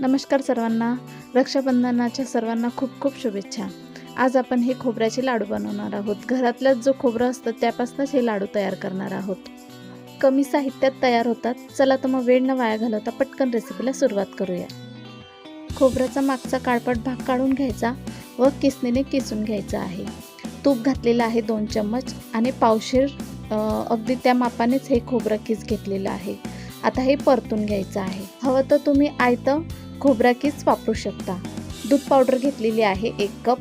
नमस्कार सर्वांना. रक्षाबंधनाच्या सर्वांना खूप खूप शुभेच्छा. आज आपण हे खोबऱ्याचे लाडू बनवणार आहोत. घरातलंच जो खोबरं असतं त्यापासूनच हे लाडू तयार करणार आहोत. कमी साहित्यात तयार होतात. चला तर मग वेळ न वाया घालवता पटकन रेसिपीला सुरुवात करूया. खोबऱ्याचा मागचा काळपट भाग काढून घ्यायचा व किसणीने किसून घ्यायचा आहे. तूप घातलेलं आहे दोन चम्मच आणि पावशीर अगदी त्या मापानेच हे खोबरं किस घेतलेलं आहे. आता हे परतून घ्यायचं आहे. हवं तर तुम्ही आयतं खोबरा किस वापरू शकता? दूध पावडर घेतलेली आहे एक कप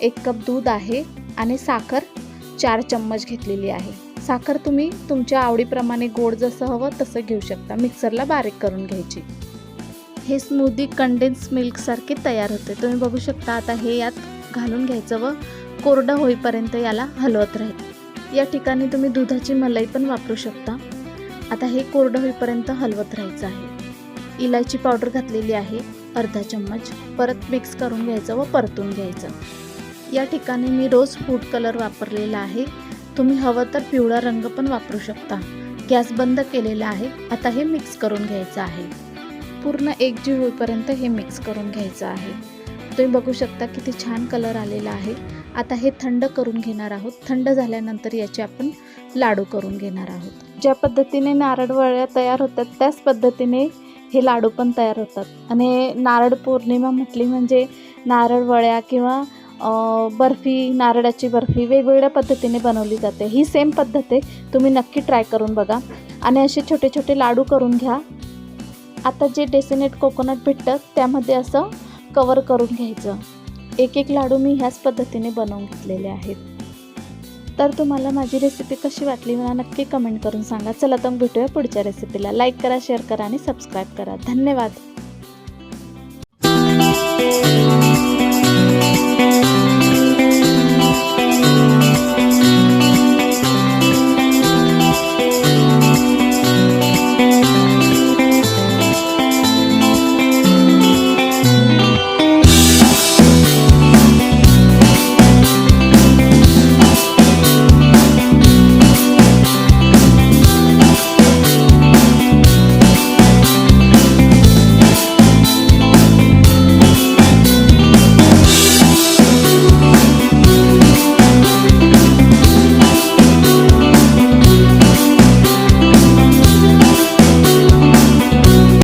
एक कप दूध आहे आणि साखर चार चम्मच घेतलेली आहे. साखर तुम्ही तुमच्या आवडीप्रमाणे गोड जसं हवं तसं घेऊ शकता. मिक्सरला बारीक करून घ्यायची. हे स्मूदी कंडेन्स मिल्कसारखी तयार होते. तुम्ही बघू शकता आता हे यात घालून घ्यायचं व कोरडं होईपर्यंत याला हलवत राहील. या ठिकाणी तुम्ही दुधाची मलाई पण वापरू शकता. आता हे कोरडं होईपर्यंत हलवत राहायचं आहे. इलायची पावडर घातलेली आहे अर्धा चम्मच. परत मिक्स करून घ्यायचं व परतून घ्यायचं. या ठिकाणी मी रोज फूड कलर वापरलेला आहे. तुम्ही हवं तर पिवळा रंग पण वापरू शकता. गॅस बंद केलेला आहे. आता हे मिक्स करून घ्यायचं आहे. पूर्ण एकजीव होईपर्यंत हे मिक्स करून घ्यायचं आहे. तुम्ही बघू शकता किती छान कलर आलेला आहे. आता हे थंड करून घेणार आहोत. थंड झाल्यानंतर याचे आपण लाडू करून घेणार आहोत. ज्या पद्धतीने नारळ वळ्या तयार होतात त्याच पद्धतीने हे लाडू पण तयार होतात. आणि नारळ पौर्णिमा म्हटली म्हणजे नारळ वळ्या किंवा बर्फी नारळाची बर्फी वेगवेगळ्या पद्धतीने बनवली जाते. ही सेम पद्धत आहे. तुम्ही नक्की ट्राय करून बघा. आणि असे छोटे छोटे लाडू करून घ्या. आता जे डेसिनेट कोकोनट भेटतं त्यामध्ये असं कवर करून घ्यायचं. एक एक लाडू मी ह्याच पद्धतीने बनवून घेतलेले आहेत. तर तुम्हाला माझी रेसिपी कशी वाटली मला नक्की कमेंट करून सांगा. चला तर मग भेटूया पुढच्या रेसिपीला लाईक करा शेअर करा आणि सबस्क्राईब करा. धन्यवाद.